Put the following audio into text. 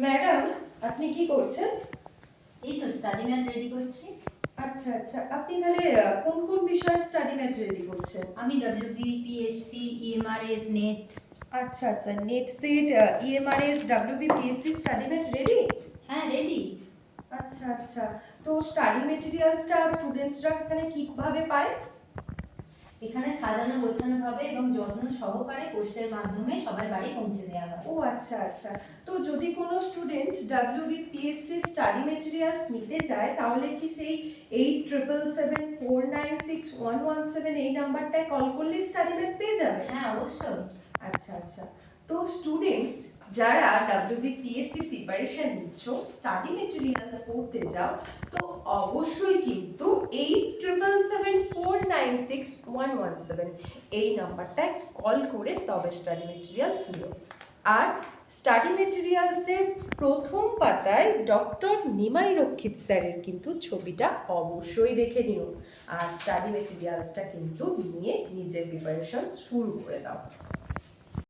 Madam আপনি কি করছেন? এই তো স্টাডি ম্যাট রেডি করছি। আচ্ছা আচ্ছা আপনি তাহলে কোন কোন বিষয়ে স্টাডি ম্যাট রেডি করছেন? আমি ডব্লিউবি পিএসসি ইএমআরএস নেট আচ্ছা আচ্ছা net set EMRS WB PSC study mat ready হ্যাঁ রেডি আচ্ছা আচ্ছা তো স্টাডি মেটেরিয়ালসটা স্টুডেন্টসরা এখানে কীভাবে পায়? এখানে সাজানো গোছানো ভাবে এবং যত্ন সহকারে পোস্টের মাধ্যমে সবার বাড়ি পৌঁছে দেওয়া হয়। ও আচ্ছা আচ্ছা। তো যদি কোনো student WB PSC study materials নিতে চায় তাহলে কি সেই eight triple seven four nine six one one seven এই নাম্বারটায় কল করলেই স্টাডি ম্যাট পেয়ে যাবে? হ্যাঁ অবশ্যই। আচ্ছা আচ্ছা। তো স্টুডেন্টস যারা ডাব্লিউবি পিএসসি প্রিপারেশন নিচ্ছ স্টাডি মেটেরিয়ালস পড়তে যাও তো অবশ্যই কিন্তু eight triple nine six one one seven এই নাম্বারটায় কল করে তবে স্টাডি মেটেরিয়ালস নিও আর স্টাডি মেটেরিয়ালসের প্রথম পাতায় ডক্টর নিমাই রক্ষিত স্যারের কিন্তু ছবিটা অবশ্যই দেখে নিও। আর স্টাডি মেটেরিয়ালসটা কিন্তু নিয়ে নিজের প্রিপারেশন শুরু করে দাও।